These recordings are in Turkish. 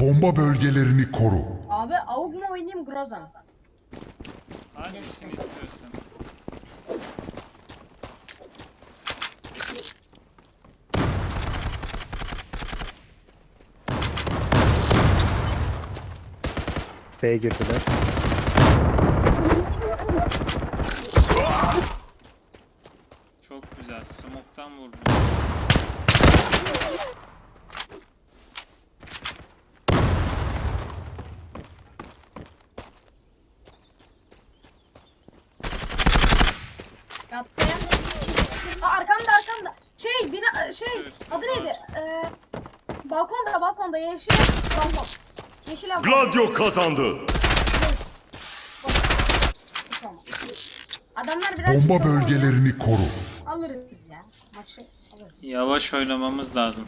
Bomba bölgelerini koru. Abi AUG mu oynayayım Groza mı? Hangisini istiyorsun? B'ye girdiler. Çok güzel. Smoke'tan vurdum. Yattı ya. Aa, arkamda arkamda. Şey bina şey Evet, adı neydi? Ee, yeşil. Yeşil balkon. Gladio kazandı. Tamam. Adamlar biraz Bomba bölgelerini koru. alırız ya. Maçı alırız. Yavaş oynamamız lazım.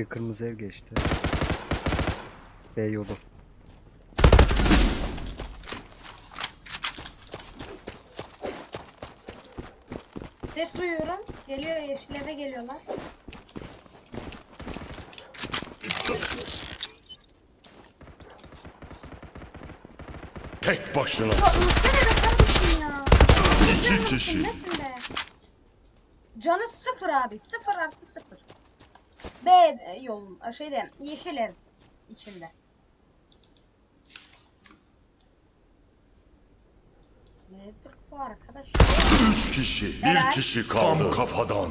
Biri kırmızı ev geçti. B yolu. Ses duyuyorum. Geliyor yeşil eve geliyorlar. Tek başına. Ya ölsene be kardeşim ya. İki kişi. Nesin be? Canı sıfır abi. Sıfır artı sıfır. B yolun şeyde yeşil ev içinde. Nedir bu arkadaş? Üç kişi. Bir Evet. kişi kaldı. Tam kafadan.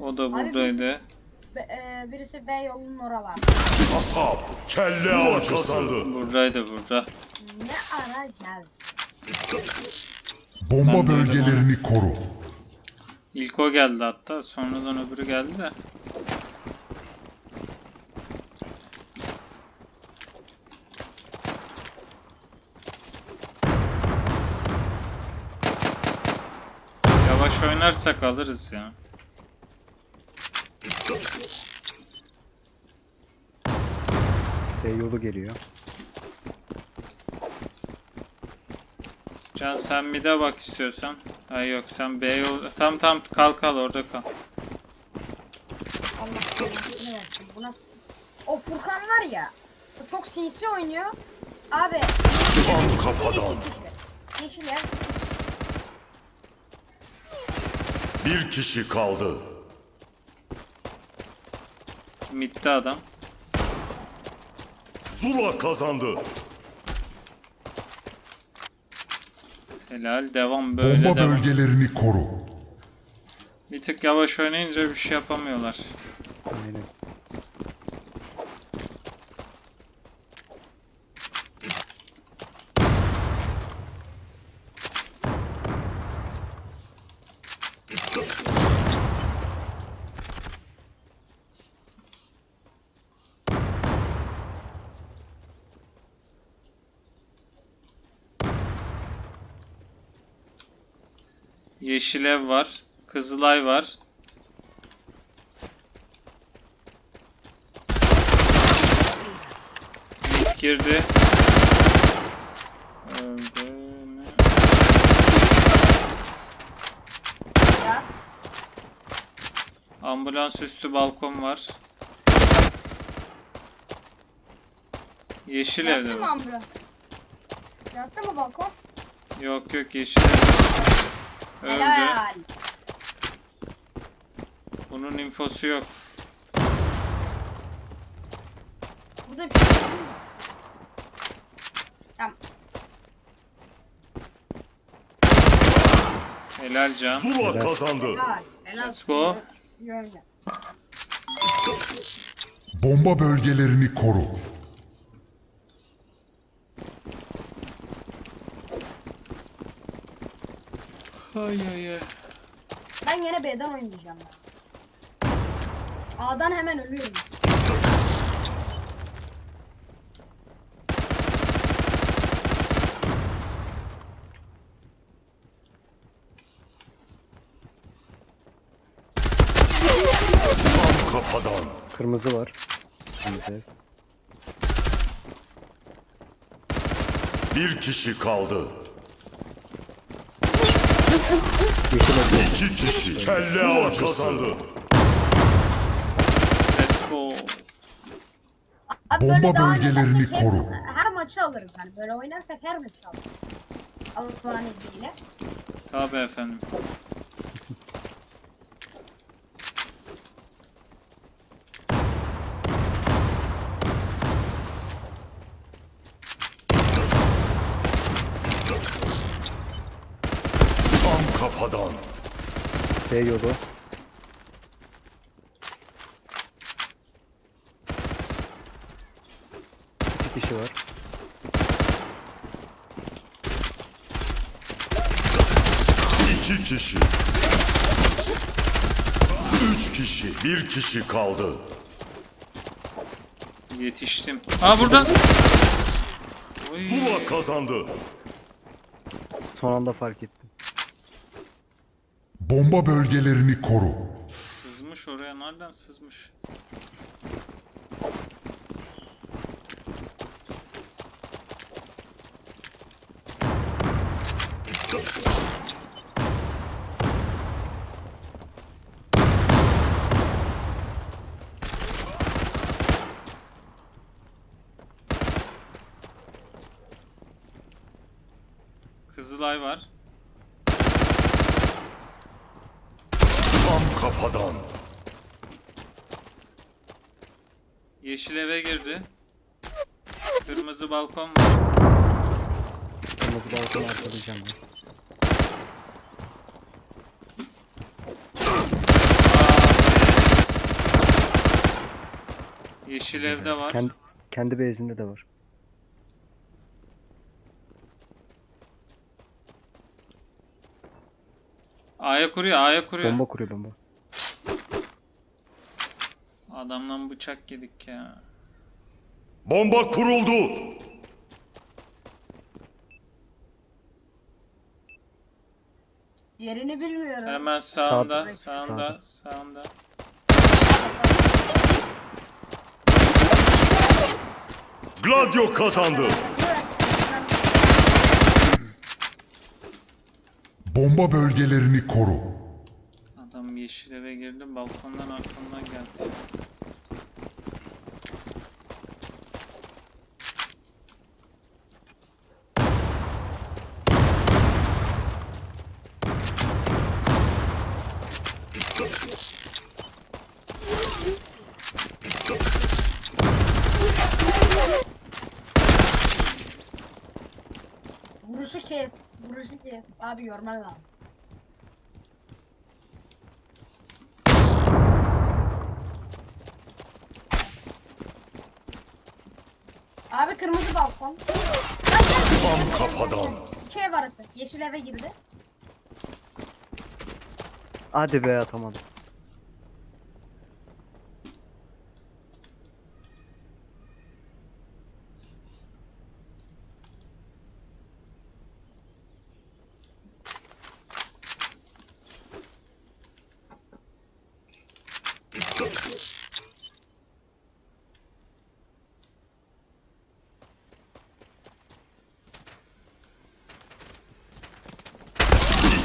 O da Abi biz- buradaydı. Be- e, birisi B yolunun oralar. Kasap. Kelle avcısı. Buradaydı burada. Ne ara geldi? Bomba Ben bölgelerini koru. İlk o geldi hatta. Sonradan öbürü geldi de. Yavaş oynarsak alırız ya. B yolu geliyor. Can sen bir de bak istiyorsan. Ay yok sen B yol... Tam tam kal kal orada kal. Allah versin. Bu nasıl? O Furkan var ya. O çok sinsi oynuyor. Abi. Tam kafadan. Yeşil yer. Bir kişi kaldı. Mid'de adam. Zula kazandı. Helal devam böyle Bomba devam. bölgelerini koru. Bir tık yavaş oynayınca bir şey yapamıyorlar. Aynen. Yeşil ev var. Kızılay var. Mid girdi. Öldü mü? Yat. Ambulans üstü balkon var. Yeşil Yattı evde mı var. ambulans? Yattı mı balkon? Yok yok yeşil evde. Öldü. Helal. Bunun infosu yok. Burada bir şey var mı? Tamam. Helal can. Zula kazandı. Helal. Helal. Let's go. Bomba bölgelerini koru. Ay ay ay. Ben yine B'den oynayacağım. Ben. A'dan hemen ölüyorum. Kafadan. Kırmızı var. Kırmızı. Bir kişi kaldı. İki kişi. Kelle avcısı. kazandı. Let's go. Abi Bomba bölgelerini her- koru. Her, maçı alırız hani böyle oynarsak her maçı alırız. Allah'ın izniyle. Tabi efendim. Tam kafadan. B yolu. İki kişi var. İki kişi. Üç kişi. Bir kişi kaldı. Yetiştim. Aa burada. Oy. Zula kazandı. Son anda fark ettim. Bomba bölgelerini koru. Sızmış oraya. Nereden sızmış? Kızılay var. Tam kafadan. Yeşil eve girdi. Kırmızı balkon var. Kırmızı balkonu arkalayacağım ben. Yeşil evde var. Kendi, kendi base'inde de var. A'ya kuruyor, A'ya kuruyor. Bomba kuruyor bomba. Adamdan bıçak yedik ya. Bomba kuruldu. Yerini bilmiyorum. Hemen sağında, Sağda. sağında, sağında. Gladio kazandı. Bomba bölgelerini koru. Yeşil eve girdi, balkondan arkamdan geldi. Vuruşu kes. Vuruşu kes. Abi görmen lazım. Abi kırmızı balkon. Tam kafadan. İki ev arası. Yeşil eve girdi. Hadi be atamadım.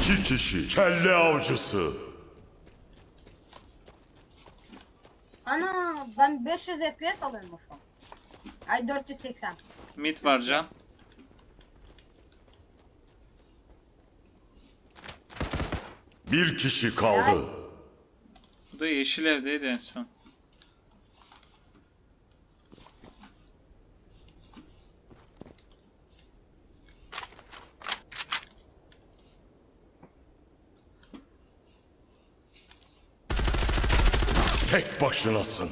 İki kişi. Kelle avcısı. Ana ben 500 FPS alıyorum şu an. Ay 480. Mid var can. Bir kişi kaldı. Bu da yeşil evdeydi en son. Tek başınasın.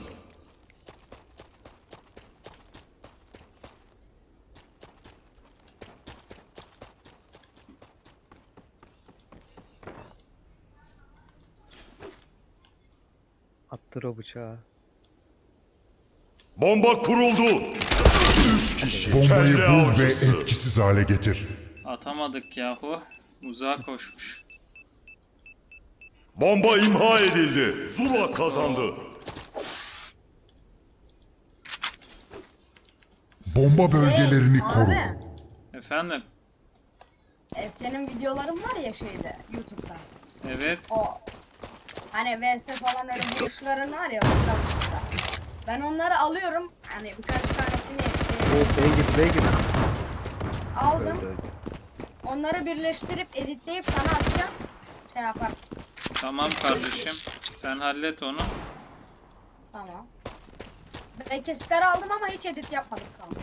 Attır o bıçağı. Bomba kuruldu. Üç kişi. Bombayı Kelle bul ve avcısı. etkisiz hale getir. Atamadık yahu. Uzağa koşmuş. Bomba imha edildi. Zula kazandı. Bomba bölgelerini Abi, koru. Efendim? e, senin videoların var ya şeyde YouTube'da. Evet. O hani VS falan öyle vuruşların var ya orada vuruşlar. Ben onları alıyorum. Hani birkaç tanesini e, B gir B gir. aldım. Öldü öldü. Onları birleştirip editleyip sana atacağım. Şey yaparsın. Tamam kardeşim. Sen hallet onu. Tamam. Ben kesitleri aldım ama hiç edit yapmadım şu anda.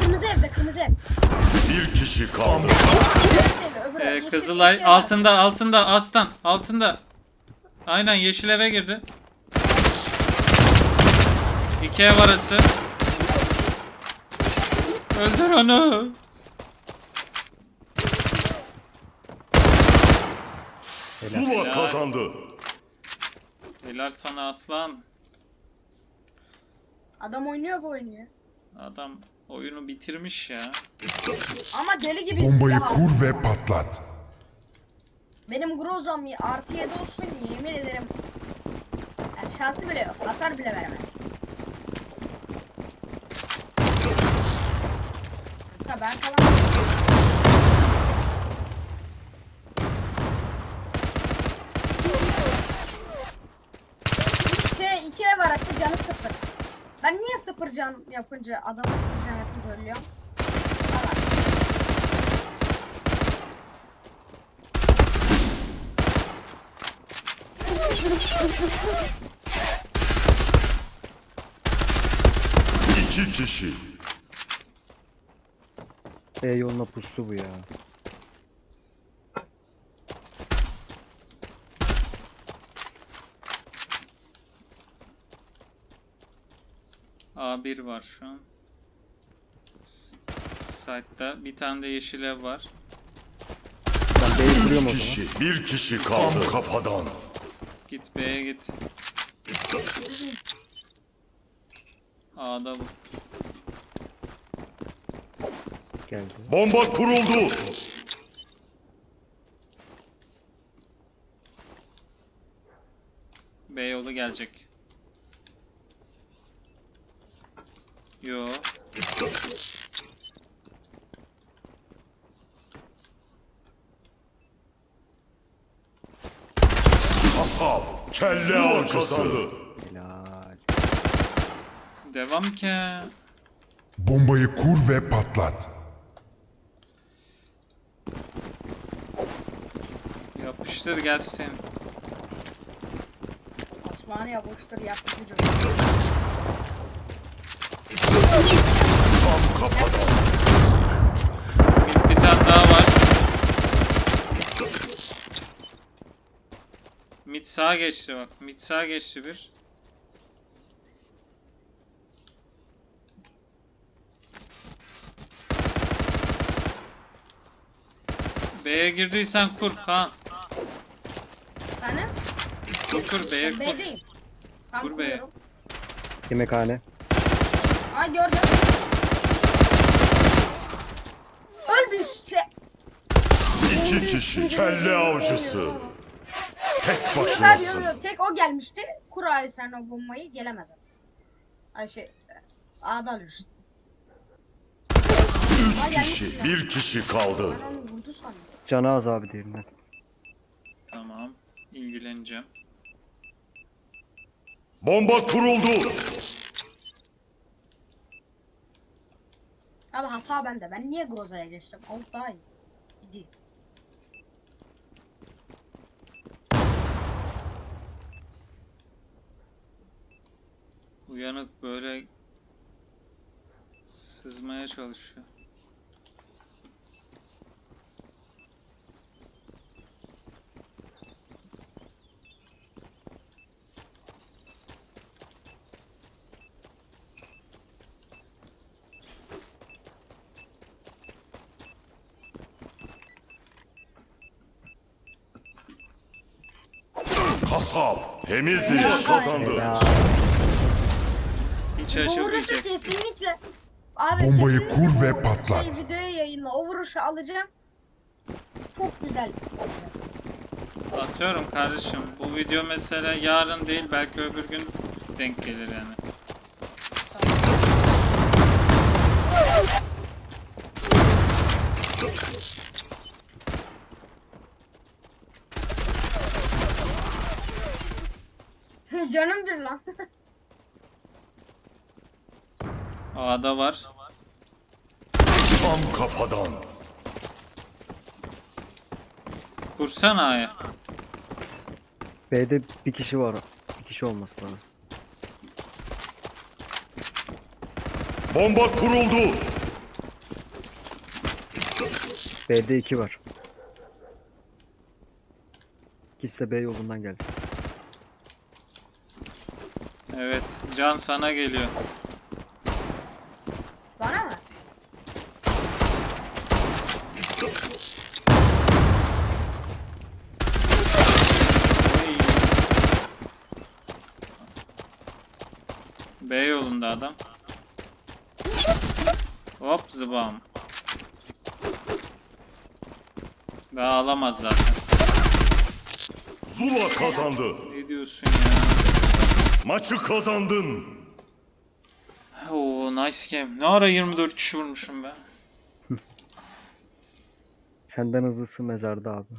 Kırmızı evde, kırmızı ev. Bir kişi kaldı. Ee, Kızılay altında altında aslan altında. Aynen yeşil eve girdi. İki ev arası. Öldür onu. Zula kazandı. Helal sana aslan. Adam oynuyor bu oynuyor. Adam oyunu bitirmiş ya. Ama deli gibi Bombayı silah kur ve patlat. Benim Grozom artı 7 olsun yemin ederim. Yani şansı bile yok. Hasar bile veremez. Ha ben kalan... Şey, iki ev arası canı sıfır. Ben niye sıfır can yapınca, adam sıfır can yapınca ölüyorum? İki kişi. B yoluna pustu bu ya. A1 var şu an. Site'da bir tane de yeşil ev var. Ben B'yi kuruyorum o zaman. kişi. Bir kişi kaldı. Tam kafadan. Git B'ye git. A'da bu. Geldi. Bomba kuruldu. B yolu gelecek. Yo. Kasap. Kelle avcısı. Helal. Devam ki. Bombayı kur ve patlat. Yapıştır gelsin. Osmaniye boştur yapıcı Tam kafadan. Bir, bir tane daha var. Mid sağa geçti bak. Mid sağa geçti bir. B'ye girdiysen kur Kaan. Tane? Kur kur B'ye kur. B'deyim. Tam Dur be. kuruyorum. Yemekhane. Aa gördüm. Şey. İki kişi. Kelle avcısı. Tek Kızlar başınasın. yo, tek o gelmişti. Kur abi sen o bombayı gelemez. Ay şey. A'da. Aa, Üç kişi. Bir kişi kaldı. Ben onu vurdu sandım. Canı az abi diğerinden. Tamam. ilgileneceğim. Bomba kuruldu. Abi hata bende. Ben niye Groza'ya geçtim? Avut daha. Gideyim. Uyanık böyle sızmaya çalışıyor. Kasap. Temiz iş kazandı. Hiç Bu vuruşu şaşırmayacak. kesinlikle abi Bombayı kesinlikle kur ve bu patlat. Şey, videoya yayınla. O vuruşu alacağım. Çok güzel. Atıyorum kardeşim. Bu video mesela yarın değil belki öbür gün denk gelir yani. Canım bir lan. A'da var. Tam kafadan. Kursana A'ya. B'de bir kişi var. Bir kişi olması lazım. Bomba kuruldu. B'de 2 var. İkisi de B yolundan geldi. Evet. Can sana geliyor. Bana mı? B yolunda adam. Hop zıbam. Daha alamaz zaten. Zula kazandı. Ne diyorsun ya? Maçı kazandın. Oo nice game. Ne ara 24 kişi vurmuşum ben. Senden hızlısı mezarda abi.